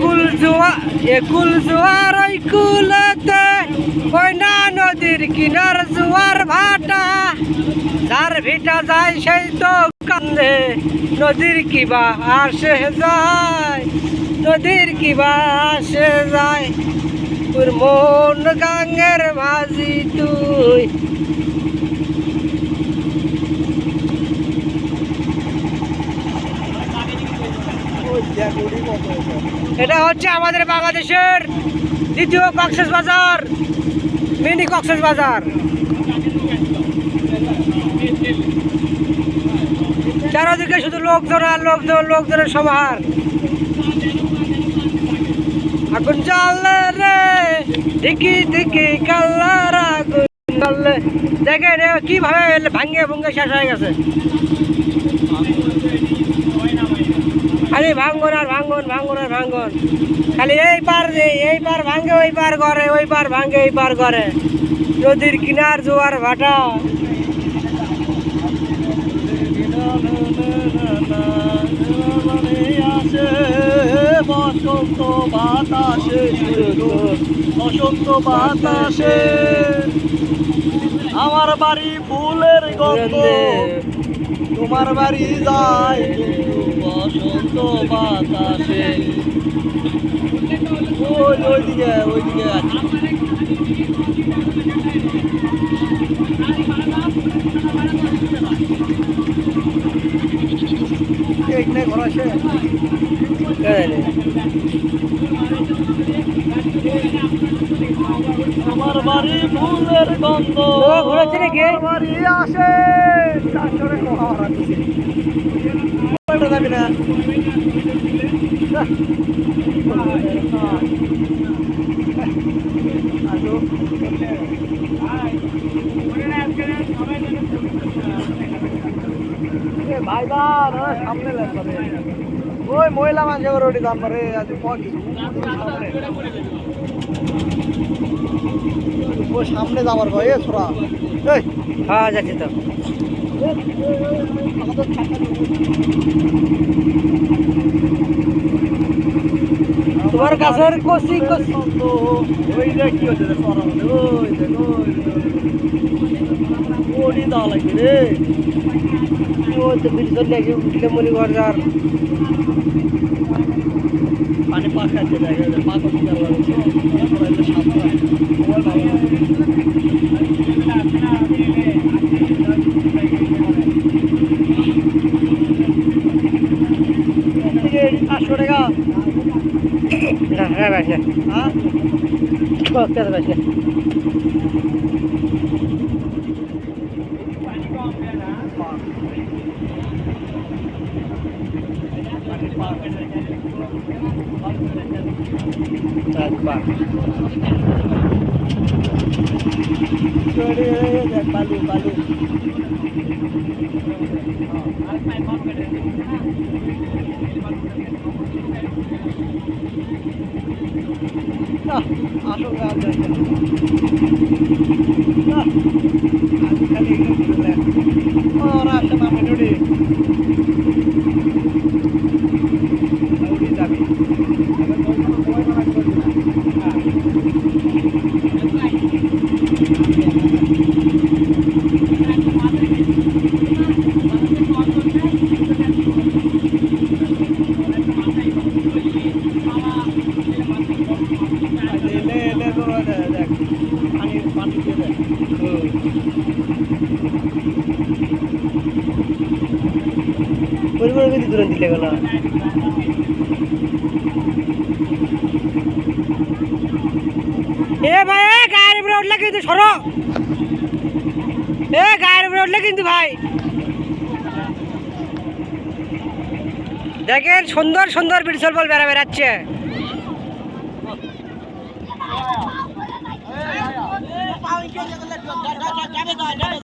কুল জোয়া এ কুল জোয়ার ওই কুলতে, ওই না নদীর কিনার জোয়ার ভাটা। যার ভিটা যায় সেই তো কান্দে, নদীর কিবা আসে যায়, নদীর কিবা আসে যায়। তোর মন গাঙ্গের মাঝি তুই। এটা হচ্ছে আমাদের বাংলাদেশের দ্বিতীয় কক্সেস বাজার, মিনি কক্সেস বাজার। চারদিকে শুধু লোকজন আর লোকজন লোকজনের সমাহার। আগুন জ্বালে রে দিকি দিকি কাল্লার আগুন জ্বালে দেখেন কীভাবে ভাঙ্গে ভুঙ্গে শেষ হয়ে গেছে। খালি ভাঙ্গন আর ভাঙ্গন ভাঙ্গন আর ভাঙ্গন। খালি এই পার যে- এই পার ভাঙ্গে ওই পার করে ওই পার ভাঙ্গে এই পার করে নদীর কিনার জোয়ার ভাটা। বসন্ত বাতাসে বসন্ত বাতাসে আমার বাড়ি ফুলের গন্ধ। তোমার বাড়ি যায় বসন্ত বাতাসে ওই ওইদিকে ওইদিকে আছে এখানে ঘর আছে আমার বাড়ি ফুলের গন্ধ নাকি? বাড়ি আসে না আসো। এ ভাই ওই সামনে লাগবে ওই মহিলা মানুষ এবার ওটি দাম পারে আজ কি সামনে যাবার এ ছোড়া এই হ্যাঁ যাচ্ছি তো আমাদের ছাতা তোমার গাছের কচি কচি ওই যে কি হচ্ছে রে সরা মধ্যে ওই দেখ ওই ওডি দাও লাগে রে ও তো বিদ্যুৎ লেগে উঠলে মনে ঘর যার পানি পাক না হ্যাঁ ভাই না হ্যাঁ বলতে ভাই না একবার বালু বালু আসল গাছ আছে খালি ওরা আসে না মেনুডি যাবি লে লে তোরা দেখ পানি পানি দিয়ে দেখ পরিবার কিন্তু দূরে দিলে গেল এ ভাই এ গায়ের উপরে উঠলে কিন্তু সরো এ গায়ের উপরে উঠলে কিন্তু ভাই দেখেন সুন্দর সুন্দর বিড়সল বল বেড়া বেড়াচ্ছে